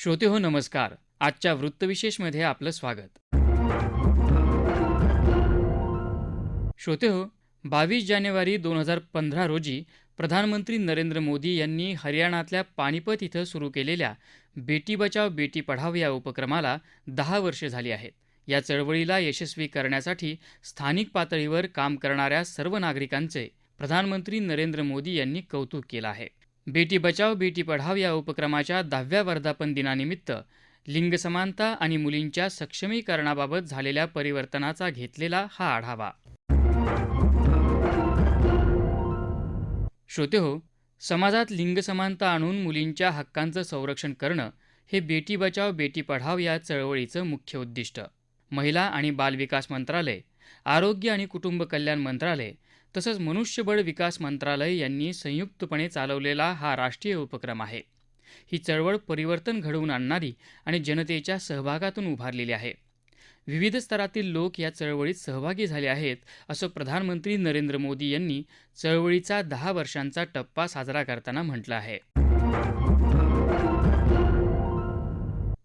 श्रोते हो नमस्कार. आजच्या वृत्तविशेषमध्ये आपलं स्वागत. श्रोते हो बावीस जानेवारी दोन हजार पंधरा रोजी प्रधानमंत्री नरेंद्र मोदी यांनी हरियाणातल्या पानिपत इथं सुरू केलेल्या बेटी बचाव बेटी पढाव या उपक्रमाला दहा वर्षे झाली आहेत. या चळवळीला यशस्वी करण्यासाठी स्थानिक पातळीवर काम करणाऱ्या सर्व नागरिकांचे प्रधानमंत्री नरेंद्र मोदी यांनी कौतुक केलं आहे. बेटी बचाव बेटी पढाव या उपक्रमाच्या दहाव्या वर्धापन दिनानिमित्त लिंग समानता आणि मुलींच्या सक्षमीकरणाबाबत झालेल्या परिवर्तनाचा घेतलेला हा आढावा. श्रोते हो समाजात लिंग समानता आणून मुलींच्या हक्कांचं संरक्षण करणं हे बेटी बचाव बेटी पढाव या चळवळीचं मुख्य उद्दिष्ट. महिला आणि बालविकास मंत्रालय आरोग्य आणि कुटुंब कल्याण मंत्रालय तसंच मनुष्यबळ विकास मंत्रालय यांनी संयुक्तपणे चालवलेला हा राष्ट्रीय उपक्रम आहे. ही चळवळ परिवर्तन घडवून आणणारी आणि जनतेच्या सहभागातून उभारलेली आहे. विविध स्तरातील लोक या चळवळीत सहभागी झाले आहेत असं प्रधानमंत्री नरेंद्र मोदी यांनी चळवळीचा दहा वर्षांचा टप्पा साजरा करताना म्हटलं आहे.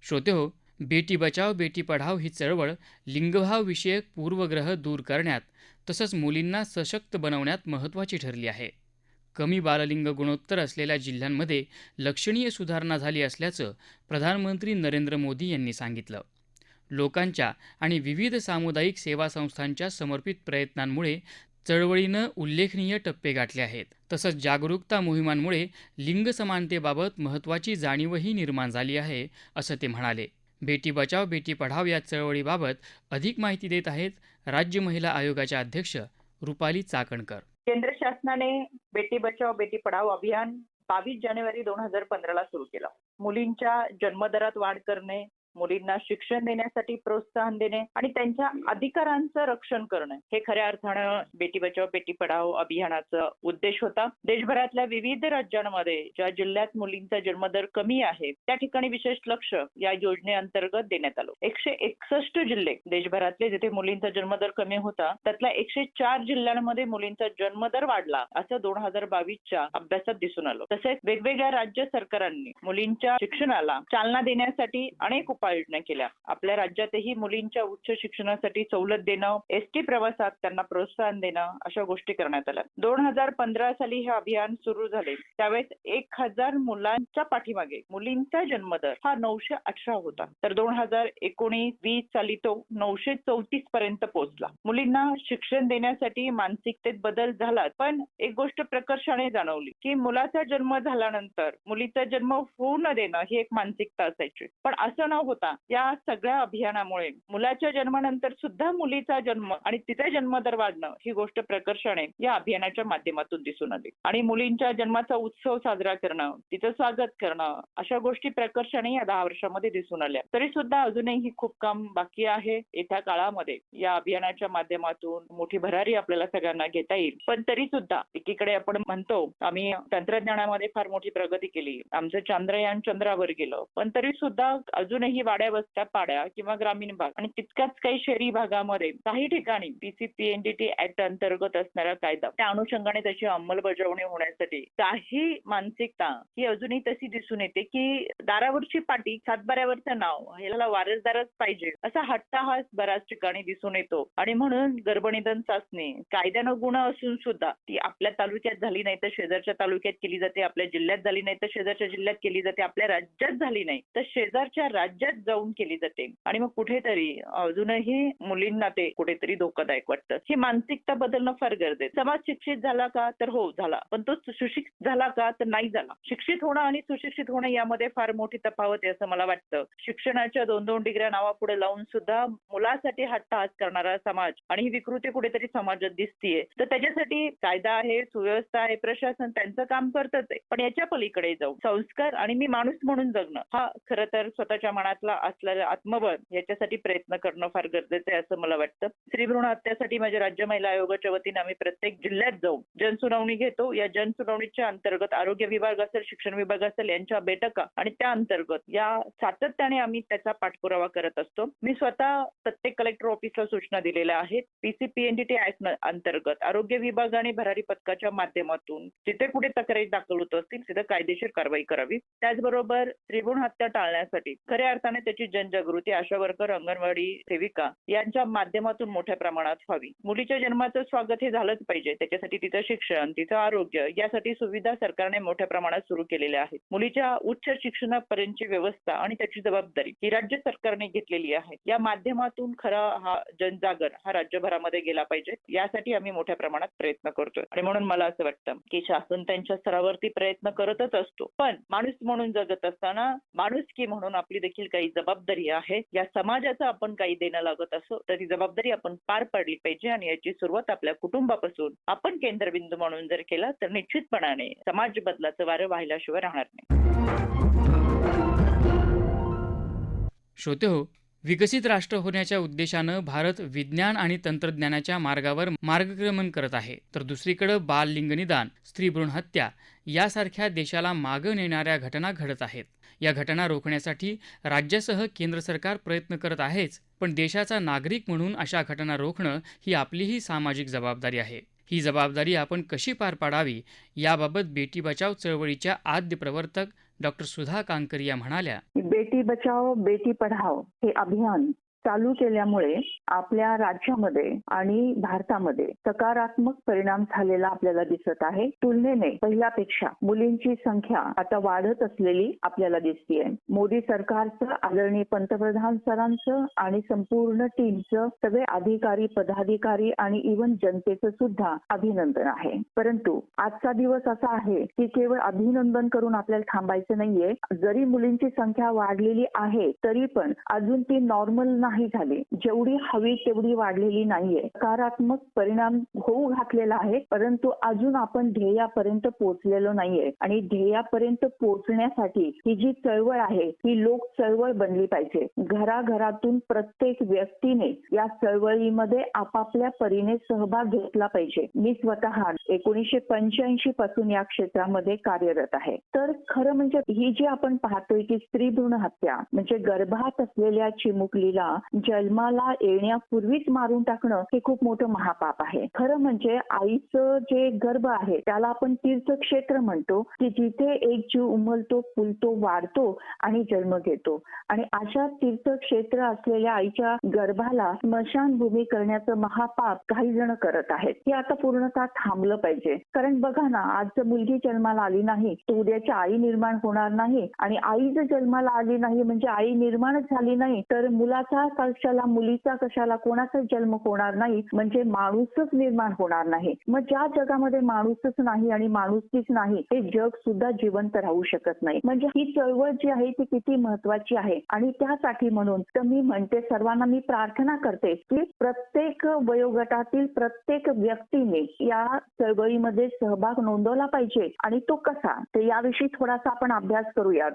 श्रोते हो बेटी बचाव बेटी पढाव ही चळवळ लिंगभाव विषयक पूर्वग्रह दूर करण्यात तसंच मुलींना सशक्त बनवण्यात महत्त्वाची ठरली आहे. कमी बाललिंग गुणोत्तर असलेल्या जिल्ह्यांमध्ये लक्षणीय सुधारणा झाली असल्याचं प्रधानमंत्री नरेंद्र मोदी यांनी सांगितलं. लोकांच्या आणि विविध सामुदायिक सेवा संस्थांच्या समर्पित प्रयत्नांमुळे चळवळीनं उल्लेखनीय टप्पे गाठले आहेत. तसंच जागरूकता मोहिमांमुळे लिंग समानतेबाबत महत्त्वाची जाणीवही निर्माण झाली आहे असं ते म्हणाले. बेटी बचाव बेटी पढाव या चळवळीबाबत अधिक माहिती देत आहेत राज्य महिला आयोगाच्या अध्यक्ष रुपाली चाकणकर. केंद्र शासनाने बेटी बचाव बेटी पढाव अभियान बावीस जानेवारी दोन हजार पंधराला सुरू केलं. मुलींच्या जन्मदरात वाढ करणे मुलींना शिक्षण देण्यासाठी प्रोत्साहन देणे आणि त्यांच्या अधिकारांचं रक्षण करणे. हे खऱ्या अर्थानं बेटी बचाव बेटी पढाव अभियानाचा उद्देश होता. देशभरातल्या विविध राज्यांमध्ये ज्या जिल्ह्यात मुलींचा जन्मदर कमी आहे त्या ठिकाणी विशेष लक्ष या योजनेअंतर्गत देण्यात आलं. एकशे एकसष्ट जिल्हे देशभरातले जिथे मुलींचा जन्मदर कमी होता त्यातल्या एकशे चार जिल्ह्यांमध्ये मुलींचा जन्मदर वाढला असं दोन हजार बावीसच्या अभ्यासात दिसून आलं. तसेच वेगवेगळ्या राज्य सरकारांनी मुलींच्या शिक्षणाला चालना देण्यासाठी अनेक उपाययोजना केल्या. आपल्या राज्यातही मुलींच्या उच्च शिक्षणासाठी सवलत देणं एसटी प्रवासात त्यांना प्रोत्साहन देणं अशा गोष्टी करण्यात आल्या. दोन हजार पंधरा साली हे अभियान सुरू झाले. त्यावेळेस एक हजार मुलांच्या पाठीमागे मुलींचा जन्मदर हा नऊशे अठरा होता. तर दोन हजार एकोणीस वीस साली तो नऊशे चौतीस पर्यंत पोहोचला. मुलींना शिक्षण देण्यासाठी मानसिकतेत बदल झाला पण एक गोष्ट प्रकर्षाने जाणवली की मुलाचा जन्म झाल्यानंतर मुलीचा जन्म होऊ न देणं ही एक मानसिकता असायची. पण असं न होता. या सगळ्या अभियानामुळे मुलाच्या जन्मानंतर सुद्धा मुलीचा जन्म आणि तिचा जन्मदर वाढणं ही गोष्ट प्रकर्षाने या अभियानाच्या माध्यमातून दिसून आली. आणि मुलींच्या जन्माचा उत्सव साजरा करणं तिचं स्वागत करणं अशा गोष्टी प्रकर्षाने या दहा वर्षामध्ये दिसून आल्या. तरी सुद्धा अजूनही खूप काम बाकी आहे. येत्या काळामध्ये या अभियानाच्या माध्यमातून मोठी भरारी आपल्याला सगळ्यांना घेता येईल. पण तरी सुद्धा एकीकडे आपण म्हणतो आम्ही तंत्रज्ञानामध्ये फार मोठी प्रगती केली. आमचं चांद्रयान चंद्रावर गेलं. पण तरी सुद्धा अजूनही वाड्या वस्त्या पाड्या किंवा ग्रामीण भाग. आणि तितक्याच काही शहरी भागामध्ये काही ठिकाणी पीसीपीएनडीटी ऍक्ट अंतर्गत असणारा कायदा. त्या अनुषंगाने त्याची अंमलबजावणी होण्यासाठी काही मानसिकता ही अजूनही तशी दिसून येते की दारावरची पाटी सातबाऱ्यावरचं नाव ह्याला वारसदारच पाहिजे असा हट्टाहास बऱ्याच ठिकाणी दिसून येतो. आणि म्हणून गर्भनिधन चाचणी कायद्यानं गुण असून सुद्धा ती आपल्या तालुक्यात झाली नाही तर शेजारच्या तालुक्यात केली जाते आपल्या जिल्ह्यात झाली नाही तर शेजारच्या जिल्ह्यात केली जाते आपल्या राज्यात झाली नाही तर शेजारच्या राज्यात जाऊन केली जाते. आणि मग कुठेतरी अजूनही मुलींना ते कुठेतरी धोकादायक वाटतं. ही मानसिकता बदलणं फार गरजेचं समाज शिक्षित झाला का? तर हो झाला. पण तो सुशिक्षित झाला का? तर नाही झाला. शिक्षित होणं आणि सुशिक्षित होणं यामध्ये फार मोठी तफावत आहे असं मला वाटतं. शिक्षणाच्या दोन दोन डिग्र्या नावापुढे लावून सुद्धा मुलासाठी हट्टहास करणारा समाज आणि ही विकृती कुठेतरी समाजात दिसतीये. तर त्याच्यासाठी कायदा आहे सुव्यवस्था आहे प्रशासन त्यांचं काम करतच आहे. पण याच्या पलीकडे जाऊ संस्कार आणि मी माणूस म्हणून जगणं हा खरं तर स्वतःच्या मनात आपला असलेलं आत्मबळ याच्यासाठी प्रयत्न करणं फार गरजेचं आहे असं मला वाटतं. स्त्री भ्रूण हत्यासाठी माझ्या राज्य महिला आयोगाच्या वतीने आम्ही प्रत्येक जिल्ह्यात जाऊन जनसुनावणी घेतो. या जनसुनावणीच्या अंतर्गत आरोग्य विभाग असेल शिक्षण विभाग असेल यांच्या बैठका आणि त्या अंतर्गत या सातत्याने आम्ही त्याचा पाठपुरावा करत असतो. मी स्वतः प्रत्येक कलेक्टर ऑफिसला सूचना दिलेल्या आहेत. पीसीपीएनडीटी ऍक्ट अंतर्गत आरोग्य विभाग आणि भरारी पथकाच्या माध्यमातून जिथे कुठे तक्रारी दाखल होत असतील तिथे कायदेशीर कारवाई करावी. त्याचबरोबर त्रिभुण हत्या टाळण्यासाठी खऱ्या अर्थाने त्याची जनजागृती आशा वर्कर अंगणवाडी सेविका यांच्या माध्यमातून मोठ्या प्रमाणात व्हावी. मुलीच्या जन्माचं स्वागत हे झालंच पाहिजे. त्याच्यासाठी तिचं शिक्षण तिचं आरोग्य यासाठी सुविधा सरकारने मोठ्या प्रमाणात सुरू केलेल्या आहेत. मुलीच्या उच्च शिक्षणापर्यंतची व्यवस्था आणि त्याची जबाबदारी ही राज्य सरकारने घेतलेली आहे. या माध्यमातून खरा हा जनजागर हा राज्यभरामध्ये गेला पाहिजे. यासाठी आम्ही मोठ्या प्रमाणात प्रयत्न करतोय. आणि म्हणून मला असं वाटतं की शासन त्यांच्या स्तरावरती प्रयत्न करतच असतो. पण माणूस म्हणून जगत असताना माणुसकी म्हणून आपली देखील काही काही जबाबदारी आहे. या समाजाचं आपण काही देणं लागत असो तर ती जबाबदारी आपण पार पाडली पाहिजे आणि याची सुरुवात आपल्या कुटुंबापासून आपण केंद्रबिंदू म्हणून जर केला तर निश्चितपणाने समाज बदलाचं वारं व्हायल्याशिवाय राहणार नाही. श्रोते हो विकसित राष्ट्र होण्याच्या उद्देशानं भारत विज्ञान आणि तंत्रज्ञानाच्या मार्गावर मार्गक्रमण करत आहे. तर दुसरीकडे बाल लिंगनिदान स्त्री भ्रूण हत्या यासारख्या देशाला मागं नेणाऱ्या घटना घडत आहेत. या घटना रोखण्यासाठी राज्यासह केंद्र सरकार प्रयत्न करत आहेच पण देशाचा नागरिक म्हणून अशा घटना रोखणं ही आपलीही सामाजिक जबाबदारी आहे. ही जबाबदारी आपण कशी पार पाडावी याबाबत बेटी बचाव चळवळीच्या आद्य प्रवर्तक डॉक्टर सुधा कांकरिया म्हणाल्या. बेटी बचाओ बेटी पढाओ हे अभियान चालू केल्यामुळे आपल्या राज्यामध्ये आणि भारतामध्ये सकारात्मक परिणाम झालेला आपल्याला दिसत आहे. तुलनेने पहिल्यापेक्षा मुलींची संख्या आता वाढत असलेली आपल्याला दिसतीये. मोदी सरकारचं आदरणीय पंतप्रधान सरांचं आणि संपूर्ण टीमचं सगळे अधिकारी पदाधिकारी आणि इवन जनतेचं सुद्धा अभिनंदन आहे. परंतु आजचा दिवस असा आहे की केवळ अभिनंदन करून आपल्याला थांबायचं नाहीये. जरी मुलींची संख्या वाढलेली आहे तरी पण अजून ती नॉर्मल नाही. झाली. जेवढी हवी तेवढी वाढलेली नाहीये. सकारात्मक परिणाम होऊ घातलेला आहे परंतु अजून आपण ध्येयापर्यंत पोहोचलेलो नाहीये. आणि ध्येयापर्यंत पोहोचण्यासाठी ही जी चळवळ आहे ही लोक चळवळ बनली पाहिजे. घराघरातून प्रत्येक व्यक्तीने या चळवळीमध्ये आपापल्या परीने सहभाग घेतला पाहिजे. मी स्वतः एकोणीसशे पंच्याऐंशी पासून या क्षेत्रामध्ये कार्यरत आहे. तर खरं म्हणजे ही जी आपण पाहतोय की स्त्री भ्रूण हत्या म्हणजे गर्भात असलेल्या चिमुकलीला जन्माला येण्यापूर्वीच मारून टाकणं हे खूप मोठं महापाप आहे. खरं म्हणजे आईचं जे गर्भ आहे त्याला आपण तीर्थक्षेत्र म्हणतो की जिथे एक जीव उमलतो फुलतो वाढतो आणि जन्म घेतो. आणि अशा तीर्थक्षेत्र असलेल्या आईच्या गर्भाला स्मशानभूमी करण्याचं महापाप काही जण करत आहेत. हे आता पूर्णतः थांबलं पाहिजे. कारण बघा ना आज जर मुलगी जन्माला आली नाही तर उद्याची आई निर्माण होणार नाही. आणि आई जर जन्माला आली नाही म्हणजे आई निर्माणच झाली नाही तर मुलाचा कशाला मुलीचा कशाला कोणाचा जन्म होणार नाही. म्हणजे माणूसच निर्माण होणार नाही. मग ज्या जगामध्ये माणूसच नाही आणि माणुसकीच नाही हे जग सुद्धा जिवंत राहू शकत नाही. म्हणजे ही चळवळ जी आहे ती किती महत्वाची आहे. आणि त्यासाठी म्हणून तर मी म्हणते सर्वांना मी प्रार्थना करते की प्रत्येक वयोगटातील प्रत्येक व्यक्तीने या चळवळीमध्ये सहभाग नोंदवला पाहिजे. आणि तो कसा? तर याविषयी थोडासा आपण अभ्यास करूयात.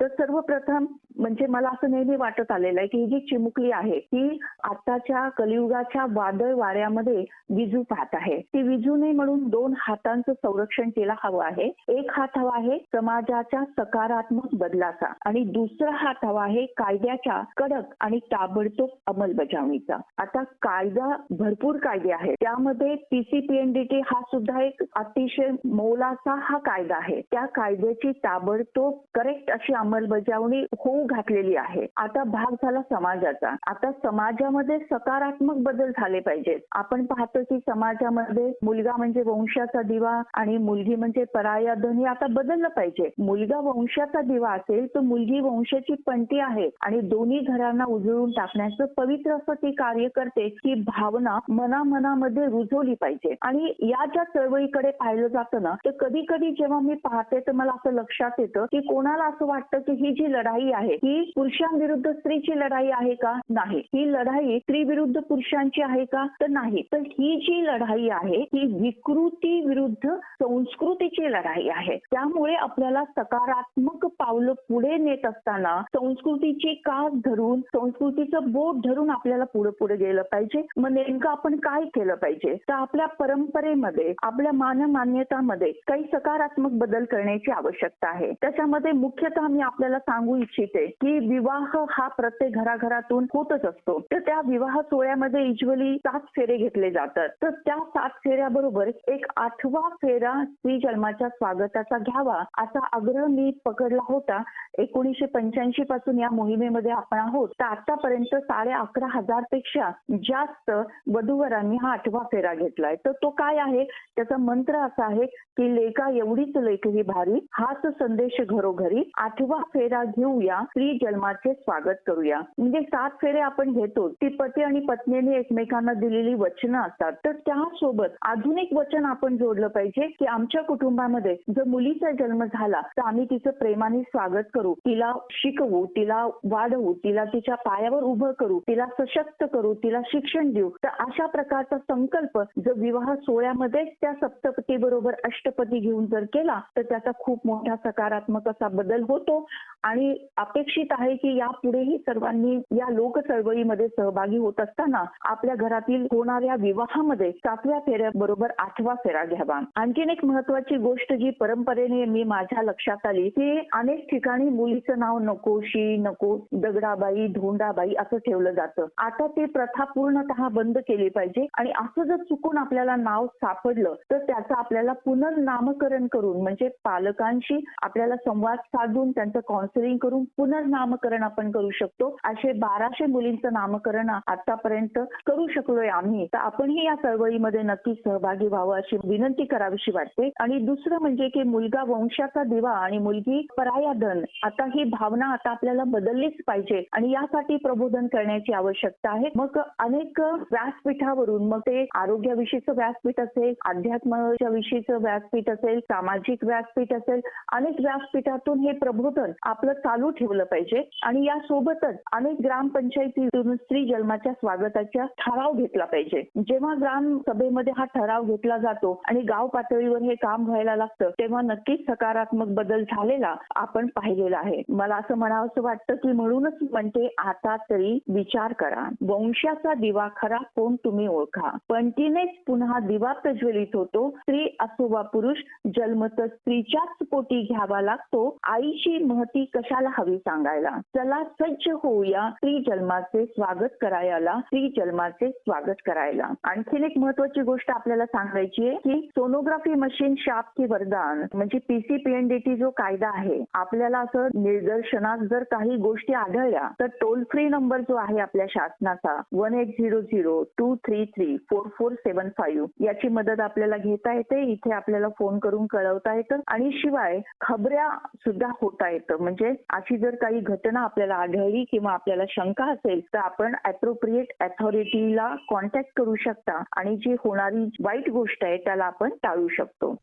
तर सर्वप्रथम म्हणजे मला असं नेहमी वाटत आलेलं आहे की ही जी चिमुकली आहे ती आताच्या कलियुगाच्या वादळ वाऱ्यामध्ये विजू पाहत आहे. ती विजू नये म्हणून दोन हातांचं संरक्षण तिला हवं आहे. एक हात हवा आहे समाजाच्या सकारात्मक बदलाचा आणि दुसरा हात हवा आहे कायद्याच्या कडक आणि ताबडतोब अंमलबजावणीचा. आता कायदा भरपूर कायदे आहेत. त्यामध्ये पीसीपीएनडीटी हा सुद्धा एक अतिशय मोलाचा हा कायदा आहे. त्या कायद्याची ताबडतोब करेक्ट अशी अंमलबजावणी होऊ घातलेली आहे. आता भाग झाला समाजाचा. आता समाजामध्ये सकारात्मक बदल झाले पाहिजेत. आपण पाहतो की समाजामध्ये मुलगा म्हणजे वंशाचा दिवा आणि मुलगी म्हणजे पराया धन आता बदललं पाहिजे. मुलगा वंशाचा दिवा असेल तर मुलगी वंशाची पंटी आहे आणि दोन्ही घरांना उजळून टाकण्याचं पवित्र असं ती कार्य करते ही भावना मनामनामध्ये रुजवली पाहिजे. आणि या ज्या चळवळीकडे पाहिलं जातं ना तर कधी कधी जेव्हा मी पाहते तर मला असं लक्षात येतं की कोणाला असं वाटतं की ही जी लढाई आहे ही पुरुषांविरुद्ध स्त्रीची लढाई आहे का? नाही. ही लढाई स्त्री विरुद्ध पुरुषांची आहे का? तर नाही. तर ही जी लढाई आहे ही विकृती विरुद्ध संस्कृतीची लढाई आहे. त्यामुळे आपल्याला सकारात्मक पावलं पुढे नेत असताना संस्कृतीची कास धरून संस्कृतीचं बोट धरून आपल्याला पुढे पुढे गेलं पाहिजे. मग नेमकं आपण काय केलं पाहिजे? तर आपल्या परंपरेमध्ये आपल्या मानमान्यतामध्ये काही सकारात्मक बदल करण्याची आवश्यकता आहे. त्याच्यामध्ये मुख्यतः मी आपल्याला सांगू इच्छिते की विवाह हा प्रत्येक घराघरातून होतच असतो. तर त्या विवाह सोहळ्यामध्ये युजली सात फेरे घेतले जातात. तर त्या सात फेऱ्याबरोबर एक आठवा फेरा स्त्री जन्माच्या स्वागताचा घ्यावा असा आग्रह मी पकडला होता. एकोणीशे पंच्याऐंशी पासून या मोहिमेमध्ये आपण आहोत. तर आतापर्यंत साडे अकरा हजारपेक्षा जास्त वधूवरांनी हा आठवा फेरा घेतलाय. तर तो काय आहे? त्याचा मंत्र असा आहे की लेखा एवढीच लेख ही भारी हाच संदेश घरोघरी. आठवा फेरा घेऊया. स्त्री जन्माचे स्वागत करूया. म्हणजे सात फेरे आपण घेतो ती पती आणि पत्नीने एकमेकांना दिलेली वचनं असतात. तर त्यासोबत आधुनिक वचन आपण जोडलं पाहिजे की आमच्या कुटुंबामध्ये जर मुलीचा जन्म झाला तर आम्ही तिचं प्रेमाने स्वागत करू. तिला शिकवू तिला वाढवू तिला तिच्या पायावर उभं करू तिला सशक्त करू तिला शिक्षण देऊ. तर अशा प्रकारचा संकल्प जर विवाह सोहळ्यामध्ये त्या सप्तपती बरोबर अष्टपती घेऊन जर केला तर त्याचा खूप मोठा सकारात्मक असा बदल होतो. आणि अपेक्षित आहे की यापुढेही सर्वांनी या लोक चळवळीमध्ये सहभागी होत असताना आपल्या घरातील होणाऱ्या विवाहामध्ये सातव्या फेऱ्या बरोबर आठवा फेरा घ्यावा. आणखीन एक महत्वाची गोष्ट जी परंपरेने मी माझ्या लक्षात आली की अनेक ठिकाणी मुलीचं नाव नकोशी नको दगडाबाई धोंडाबाई असं ठेवलं जातं. आता ती प्रथा पूर्णतः बंद केली पाहिजे आणि असं जर चुकून आपल्याला नाव सापडलं तर त्याचं आपल्याला पुनर्नामकरण करून म्हणजे पालकांशी आपल्याला संवाद साधून त्यांचं काउन्सिलिंग करून पुनर्नामकरण आपण करू शकतो. असे बाराशे मुलींचं नामकरण आतापर्यंत करू शकलोय आम्ही. तर आपणही या चळवळीमध्ये नक्की सहभागी व्हावं अशी विनंती करावीशी वाटते. आणि दुसरं म्हणजे की मुलगा वंशाचा दिवा आणि मुलगी परायाधन आता ही भावना आता आपल्याला बदललीच पाहिजे. आणि यासाठी प्रबोधन करण्याची आवश्यकता आहे. मग अनेक व्यासपीठावरून मग ते आरोग्याविषयीचं व्यासपीठ असेल अध्यात्माच्या विषयीचं व्यासपीठ असेल सामाजिक व्यासपीठ असेल अनेक व्यासपीठातून हे प्रबोधन आपलं चालू ठेवलं पाहिजे. आणि यासोबतच अनेक ग्रामपंचायतीतून स्त्री जन्माच्या स्वागताचा ठराव घेतला पाहिजे. जेव्हा ग्राम सभेमध्ये हा ठराव घेतला जातो आणि गाव पातळीवर हे काम व्हायला लागतं तेव्हा नक्कीच सकारात्मक बदल झालेला आपण पाहिलेला आहे. मला असं म्हणावंसं वाटतं की म्हणूनच म्हणते आता तरी विचार करा. वंशाचा दिवा खरा कोण तुम्ही ओळखा. पणतीनेच पुन्हा दिवा प्रज्वलित होतो. स्त्री असो वा पुरुष जन्मत स्त्रीच्याच पोटी घ्यावा लागतो. आईची महती कशाला हवी सांगायला? चला सज्ज होऊया स्त्री जन्माचे स्वागत करायला स्त्री जन्माचे स्वागत करायला. आणखीन एक महत्वाची गोष्ट आपल्याला सांगायची आहे की सोनोग्राफी मशीन शाप की वरदान म्हणजे पीसीपीएनडीटी जो कायदा आहे आपल्याला असं निदर्शनात जर काही गोष्टी आढळल्या तर टोल फ्री नंबर जो आहे आपल्या शासनाचा one eight zero zero two three three four four seven five याची मदत आपल्याला घेता येते. इथे आपल्याला फोन करून कळवता येतं. आणि शिवाय खबऱ्या सुद्धा होता येतं. म्हणजे अशी जर काही घटना आपल्याला आढळली किंवा आपल्याला शंका असेल तर आपण अप्रोप्रिएट अथॉरिटीला कॉन्टॅक्ट करू शकता आणि जी होणारी वाईट गोष्ट आहे त्याला आपण टाळू शकतो.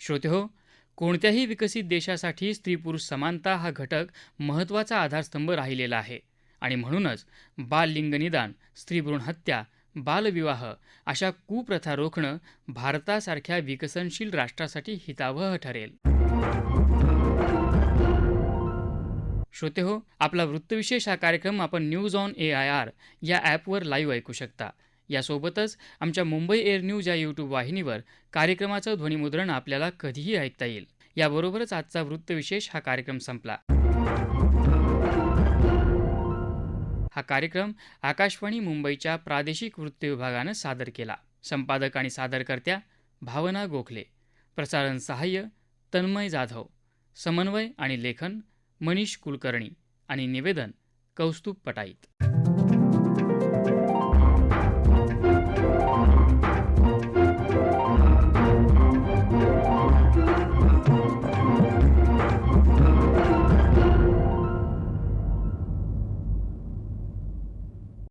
श्रोते हो कोणत्याही विकसित देशासाठी स्त्री पुरुष समानता हा घटक महत्त्वाचा आधारस्तंभ राहिलेला आहे. आणि म्हणूनच बाल लिंग निदान स्त्री भ्रूण हत्या बालविवाह अशा कुप्रथा रोखणं भारतासारख्या विकसनशील राष्ट्रासाठी हितावह ठरेल. श्रोते हो आपला वृत्तविशेष हा कार्यक्रम आपण news on A I R या ॲपवर लाईव्ह ऐकू शकता. यासोबतच आमच्या मुंबई एअर न्यूज या यूट्यूब वाहिनीवर कार्यक्रमाचं ध्वनिमुद्रण आपल्याला कधीही ऐकता येईल. याबरोबरच आजचा वृत्तविशेष हा कार्यक्रम संपला. हा कार्यक्रम आकाशवाणी मुंबईच्या प्रादेशिक वृत्त विभागानं सादर केला. संपादक आणि सादरकर्त्या भावना गोखले. प्रसारण सहाय्य तन्मय जाधव. समन्वय आणि लेखन मनीष कुलकर्णी आणि निवेदन कौस्तुभ पटाईत.